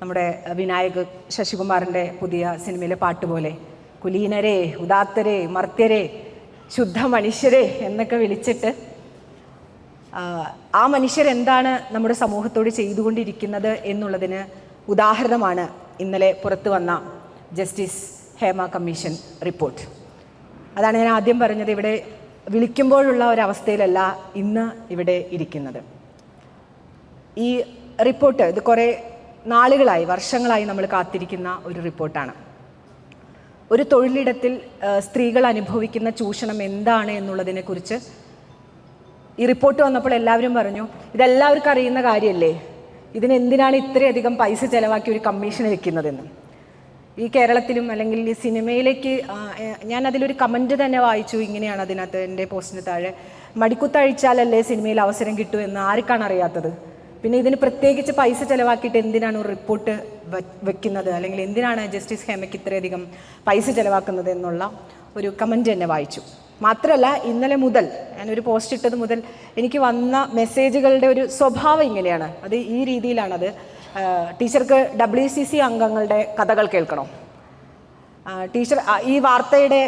നമ്മുടെ വിനായക് ശശികുമാറിന്റെ പുതിയ സിനിമയിലെ പാട്ട് പോലെ കുലീനരെ ഉദാത്തരെ മർത്യരെ ശുദ്ധ മനുഷ്യരെ എന്നൊക്കെ വിളിച്ചിട്ട് ആ, മനുഷ്യരെന്താണ് നമ്മുടെ സമൂഹത്തോട് ചെയ്തുകൊണ്ടിരിക്കുന്നത് എന്നുള്ളതിന് ഉദാഹരണമാണ് ഇന്നലെ പുറത്തു വന്ന ജസ്റ്റിസ് ഹേമ കമ്മീഷൻ റിപ്പോർട്ട്. അതാണ് ഞാൻ ആദ്യം പറഞ്ഞത് ഇവിടെ വിളിക്കുമ്പോഴുള്ള ഒരവസ്ഥയിലല്ല ഇന്ന് ഇവിടെ ഇരിക്കുന്നത്. ഈ റിപ്പോർട്ട് ഇത് കുറേ നാളുകളായി വർഷങ്ങളായി നമ്മൾ കാത്തിരിക്കുന്ന ഒരു റിപ്പോർട്ടാണ്. ഒരു തൊഴിലിടത്തിൽ സ്ത്രീകൾ അനുഭവിക്കുന്ന ചൂഷണം എന്താണ് എന്നുള്ളതിനെക്കുറിച്ച് ഈ റിപ്പോർട്ട് വന്നപ്പോൾ എല്ലാവരും പറഞ്ഞു ഇതെല്ലാവർക്കും അറിയുന്ന കാര്യമല്ലേ ഇതിനെന്തിനാണ് ഇത്രയധികം പൈസ ചിലവാക്കി ഒരു കമ്മീഷൻ വെക്കുന്നതെന്ന്? ഈ കേരളത്തിലും അല്ലെങ്കിൽ ഈ സിനിമയിലേക്ക് ഞാൻ അതിലൊരു കമന്റ് തന്നെ വായിച്ചു. ഇങ്ങനെയാണ് അതിനകത്ത് എന്റെ പോസ്റ്റിന് താഴെ മടിക്കുത്തഴിച്ചാലല്ലേ സിനിമയിൽ അവസരം കിട്ടൂ എന്ന് ആർക്കാണ് അറിയാത്തത്? പിന്നെ ഇതിന് പ്രത്യേകിച്ച് പൈസ ചെലവാക്കിയിട്ട് എന്തിനാണ് ഒരു റിപ്പോർട്ട് വെക്കുന്നത്? അല്ലെങ്കിൽ എന്തിനാണ് ജസ്റ്റിസ് ഹേമയ്ക്ക് ഇത്രയധികം പൈസ ചെലവാക്കുന്നത് എന്നുള്ള ഒരു കമന്റ് തന്നെ വായിച്ചു. മാത്രമല്ല ഇന്നലെ മുതൽ ഞാനൊരു പോസ്റ്റ് ഇട്ടത് മുതൽ എനിക്ക് വന്ന മെസ്സേജുകളുടെ ഒരു സ്വഭാവം ഇങ്ങനെയാണ്. അത് ഈ രീതിയിലാണത്. ടീച്ചർക്ക് ഡബ്ല്യു സി സി അംഗങ്ങളുടെ കഥകൾ കേൾക്കണോ. ടീച്ചർ ഈ വാർത്തയുടെ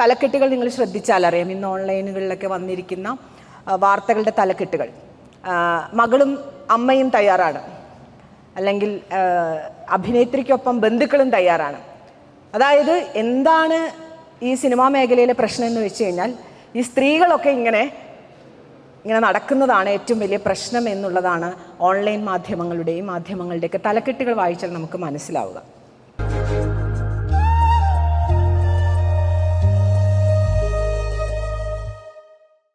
തലക്കെട്ടുകൾ നിങ്ങൾ ശ്രദ്ധിച്ചാൽ അറിയാം. ഇന്ന് ഓൺലൈനുകളിലൊക്കെ വന്നിരിക്കുന്ന വാർത്തകളുടെ തലക്കെട്ടുകൾ. മകളും അമ്മയും തയ്യാറാണ്. അല്ലെങ്കിൽ അഭിനേത്രിക്കൊപ്പം ബന്ധുക്കളും തയ്യാറാണ്. അതായത് എന്താണ് ഈ സിനിമാ മേഖലയിലെ പ്രശ്നം എന്ന് വെച്ച് കഴിഞ്ഞാൽ ഈ സ്ത്രീകളൊക്കെ ഇങ്ങനെ ഇങ്ങനെ നടക്കുന്നതാണ് ഏറ്റവും വലിയ പ്രശ്നം എന്നുള്ളതാണ് ഓൺലൈൻ മാധ്യമങ്ങളുടെയും മാധ്യമങ്ങളുടെയൊക്കെ തലക്കെട്ടുകൾ വായിച്ചാൽ നമുക്ക് മനസ്സിലാവുക.